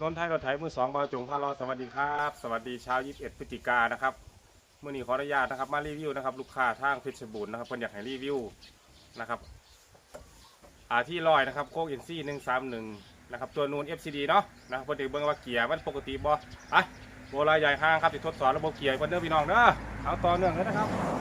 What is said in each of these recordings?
นนท์ไทยรถไถมือสองบาจงพารอสวัสดีครับ สวัสดีเช้า21พฤศจิกานะครับเมื่อนี้ขออนุญาตนะครับมารีวิวนะครับลูกค้าทางเพชรบูรณ์นะครับเพิ่นอยากให้รีวิวนะครับอาที่ลอยนะครับโค้กอินซี่หนึ่งสามหนึ่งนะครับตัวนูน FCD เนาะนะครับเพิ่นเด็กเบิ่งว่าเกียร์มันปกติบอะโบราณใหญ่ห้างครับที่ทดสอบระบบเกียร์ให้เพิ่นเด้อพี่น้องเด้อเอาต่อเนื่องเลยนะครับ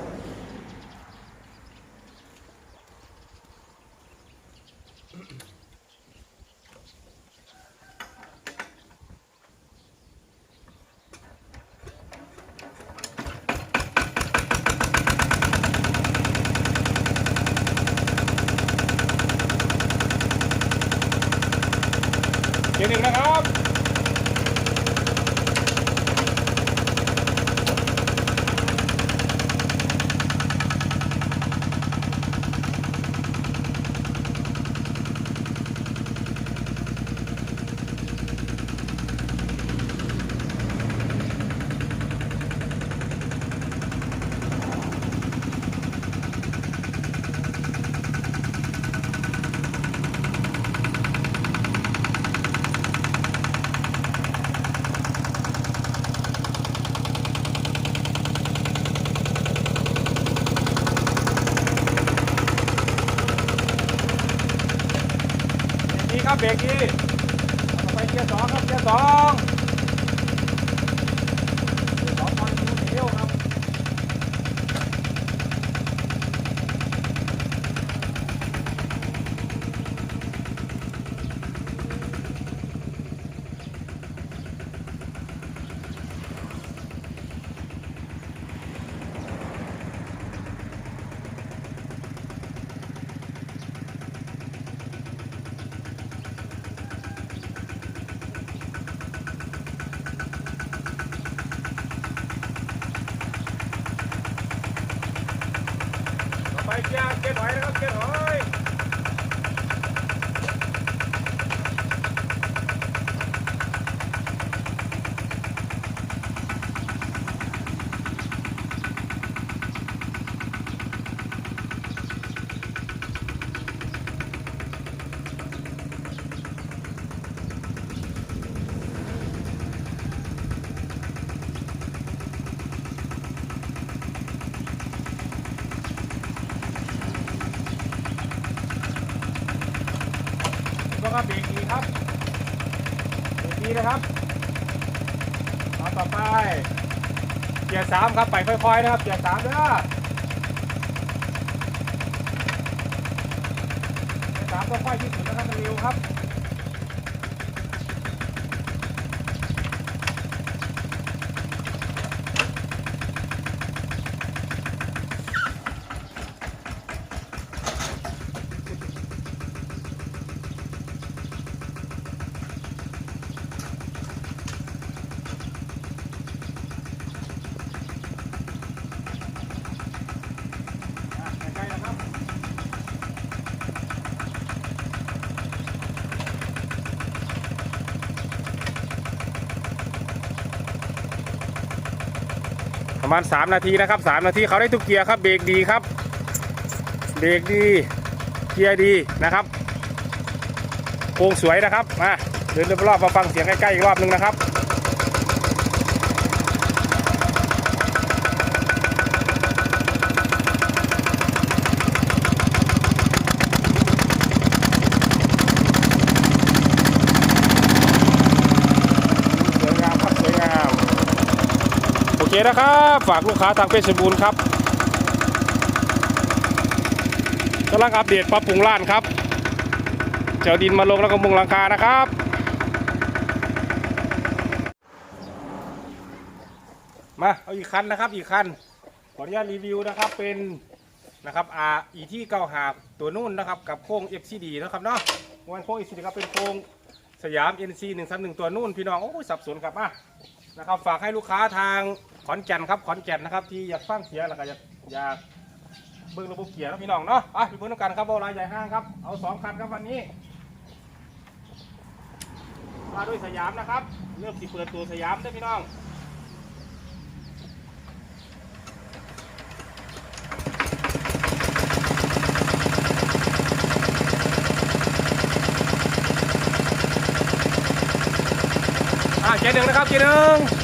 เกียร์หนึ่งนะครับ นี่ครับเบรกนี่ต่อไปเกียร์สองครับเกียร์สองเกียร์สองตอนนี้เที่ยวครับ ต่อไป กียร์เกียร์ถอยนะครับเกียร์ถอยแล้วก็เบรกดีครับเบรกดีนะครับเอาต่อไปเกียร์สามครับไปค่อยๆนะครับเกียร์สามเด้อเกียร์สามต้องค่อยที่สุดนะครับมันเร็วครับ อะใกล้ๆนะครับ ประมาณ 3 นาทีนะครับ 3 นาทีเขาได้ทุกเกียร์ครับเบรกดีครับเบรกดีเกียร์ดีนะครับโค้งสวยนะครับมาเดินรอบๆมาฟังเสียงใกล้ๆอีกรอบหนึงนะครับ สวยงามครับสวยงาม โอเค นะครับ ฝากลูกค้าทางเพชรบูรณ์ครับกำลังอัปเดตปรับปรุงร้านครับเจ้าดินมาลงแล้วก็มุงหลังคานะครับ มาเอาอีกคันนะครับอีกคันขออนุญาตรีวิวนะครับเป็นนะครับอาอีที่เก้าหาตัวนุ่นนะครับกับโค้ง FCD นะครับเนาะวันโค้ง FCD ครับเป็นโค้งสยาม NC 131ตัวนุ่นพี่น้องโอ้ยสับสนครับมานะครับฝากให้ลูกค้าทาง ขอนแก่นครับขอนแก่นนะครับที่อยากฟังเสียงแล้วก็อยากอยากเบิ่งระบบเกียร์นะพี่น้องเนาะอะพี่เพื่อนกันครับบอลลายใหญ่ห้างครับเอาสองคันครับวันนี้มาด้วยสยามนะครับเริ่มที่เปิดตัวสยามได้อพี่น้องหนึ่งนะครับเกียร์หนึ่ง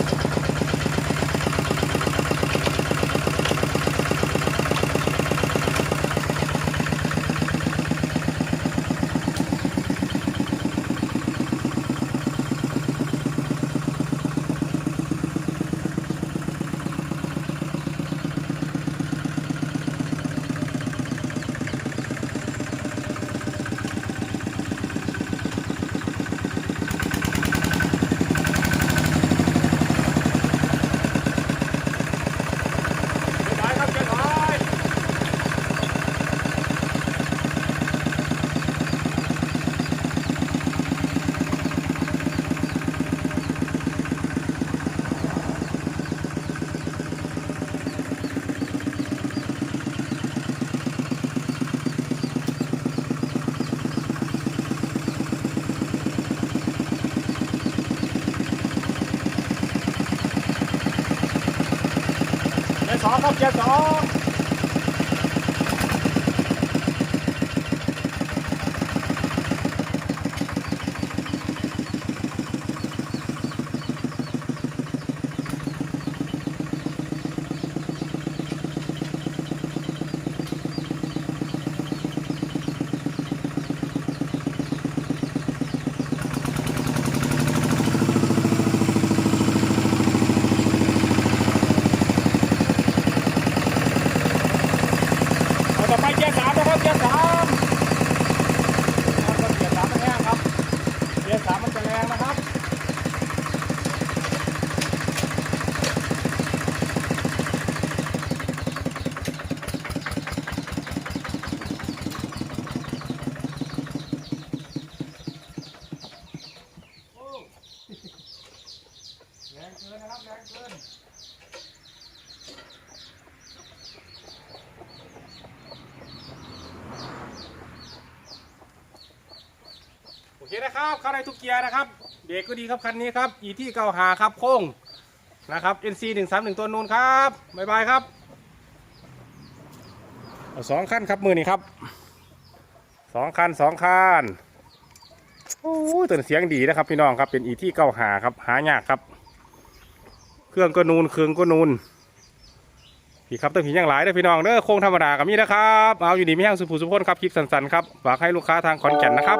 เกียร์สองครับเกียร์สอง เอาต่อไปเกียร์สามนะครับเกียร์สามครับเกียร์สามมันแห้งครับเกียร์สามมันจะแรงนะครับ โอ้แรงเกินนะครับแรงเกิน โอ ขับเข้าได้ทุกเกียร์นะครับเบรกก็ดีครับคันนี้ครับอีที่เก้าหาครับโค้งนะครับ NC 1 3 1ตัวนูนครับบ๊ายบายครับสองคันครับมือนี่ครับสองคันสองคันโอ้ยตัวเสียงดีนะครับพี่น้องครับเป็นอีที่เก้าหาครับหายากครับ เครื่องก็นูนเครื่องก็นูนพี่ครับต้องผีอย่างหลายเด้อพี่น้องเด้อโค้งธรรมดากับมีนะครับเอาอยู่ดีไม่แห้งสุภูสุพนครับคลิปสั้นๆครับฝากให้ลูกค้าทางขอนแก่นนะครับ